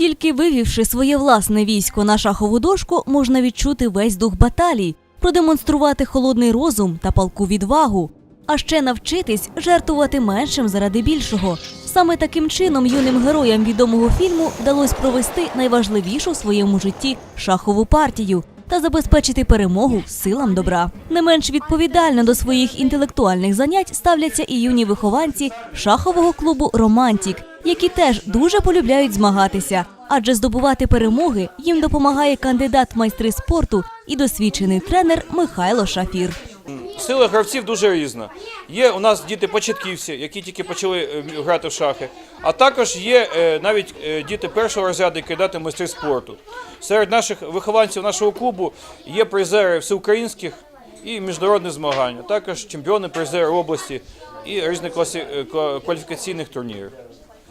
Тільки вивівши своє власне військо на шахову дошку, можна відчути весь дух баталій, продемонструвати холодний розум та палку відвагу, а ще навчитись жертвувати меншим заради більшого. Саме таким чином юним героям відомого фільму вдалося провести найважливішу в своєму житті шахову партію та забезпечити перемогу силам добра. Не менш відповідально до своїх інтелектуальних занять ставляться і юні вихованці шахового клубу Романтік, які теж дуже полюбляють змагатися, адже здобувати перемоги їм допомагає кандидат майстри спорту і досвідчений тренер Михайло Шафір. Сила гравців дуже різна. Є у нас діти-початківці, які тільки почали е, грати в шахи, а також є е, навіть е, діти першого розряду, які кандидати майстри спорту. Серед наших вихованців нашого клубу є призери всеукраїнських і міжнародних змагань, а також чемпіони призери області і різних кваліфікаційних турнірів.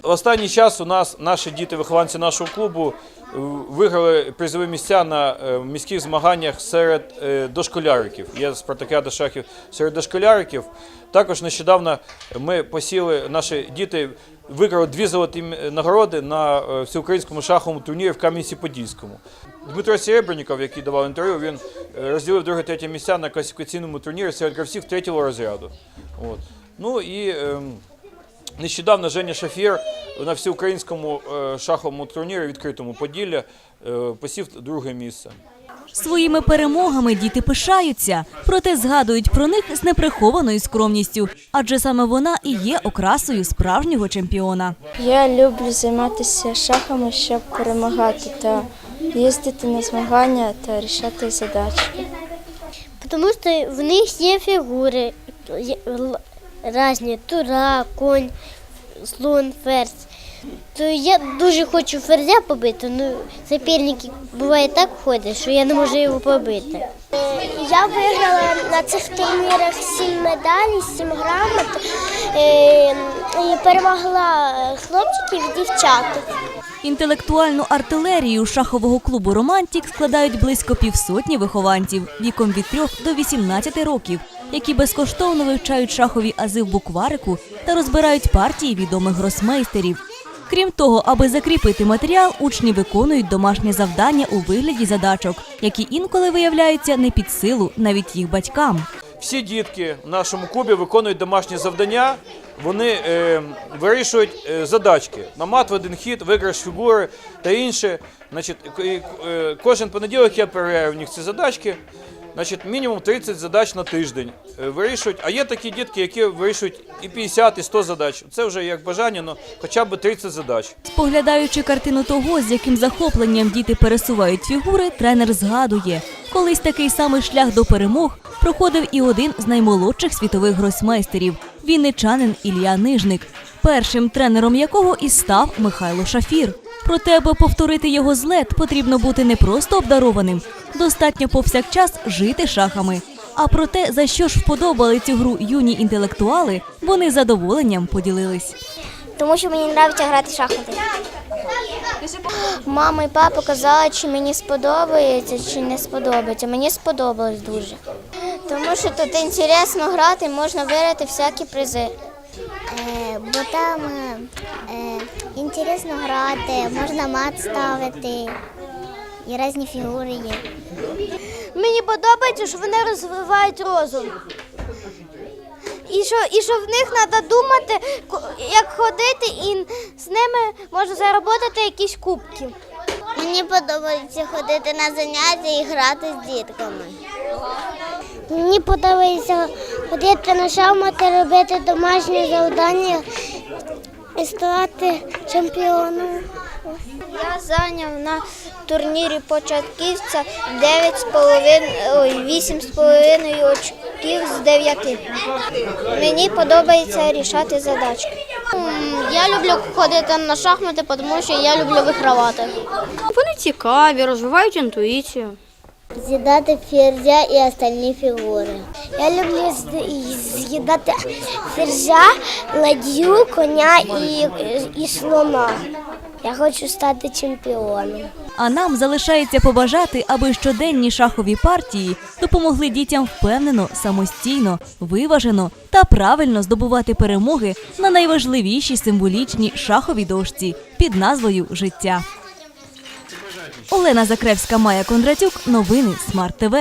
В останній час у нас наші діти, вихованці нашого клубу, е, виграли призові місця на е, міських змаганнях серед е, дошколяриків. Є спартакіада шахів серед дошколяриків. Також нещодавно ми посіли, наші діти виграли дві золоті нагороди на всеукраїнському шаховому турнірі в Кам'янці-Подільському. Дмитро Серебренніков, який давав інтерв'ю, він розділив друге-третє місця на класифікаційному турнірі серед гравців третього розряду. От. Ну і ем, Нещодавно Женя Шафір на всеукраїнському е, шаховому турнірі відкритому Поділля е, посів друге місце. Своїми перемогами діти пишаються, проте згадують про них з неприхованою скромністю, адже саме вона і є окрасою справжнього чемпіона. Я люблю займатися шахами, щоб перемагати та їздити на змагання та рішати задачки. Тому що в них є фігури різні, тура, конь, слон, ферзь. То я дуже хочу ферзя побити, але суперники буває так ходять, що я не можу його побити. Я виграла на цих турнірах сім медалей, сім грамот е, і перемогла хлопчиків і дівчат. Інтелектуальну артилерію шахового клубу Романтік складають близько півсотні вихованців віком від 3 до 18 років, які безкоштовно вивчають шахові ази в букварику та розбирають партії відомих гросмейстерів. Крім того, аби закріпити матеріал, учні виконують домашнє завдання у вигляді задачок, які інколи виявляються не під силу навіть їх батькам. Всі дітки в нашому клубі виконують домашні завдання. Вони е, вирішують е, задачки на мат в один хід, виграш фігури та інше. Значить, і, е, кожен понеділок я перевіряю в них ці задачки. Значить, мінімум 30 задач на тиждень е, вирішують. А є такі дітки, які вирішують і 50, і 100 задач. Це вже як бажання, але хоча б 30 задач. Споглядаючи картину того, з яким захопленням діти пересувають фігури, тренер згадує, колись такий самий шлях до перемог проходив і один з наймолодших світових гросмейстерів – вінничанин Ілля Нижник, першим тренером якого і став Михайло Шафір. Проте, аби повторити його злет, потрібно бути не просто обдарованим, достатньо повсякчас жити шахами. А про те, за що ж вподобали цю гру юні інтелектуали, вони задоволенням поділились. Тому що мені подобається грати в шахмати. Мама і папа казали, чи мені сподобається, чи не сподобається. Мені сподобалось дуже. Тому що тут інтересно грати, можна виграти всякі призи. Бо там е, інтересно грати, можна мат ставити, і різні фігури є. Мені подобається, що вони розвивають розум. І що, і що в них треба думати, як ходити, і з ними можна заробити якісь кубки. Мені подобається ходити на заняття і грати з дітками. Мені подобається ходити на шахмати, робити домашні завдання і стати чемпіоном. Я зайняв на турнірі початківця 9,5, 8,5 очків з 9. Мені подобається рішати задачки. Я люблю ходити на шахмати, тому що я люблю вигравати. Вони цікаві, розвивають інтуїцію. З'їдати ферзя і остальні фігури. Я люблю з'їдати ферзя, ладью, коня і, і слона. Я хочу стати чемпіоном. А нам залишається побажати, аби щоденні шахові партії допомогли дітям впевнено, самостійно, виважено та правильно здобувати перемоги на найважливішій символічній шаховій дошці під назвою Життя. Олена Закревська, Майя Кондратюк. Новини Смарт ТВ.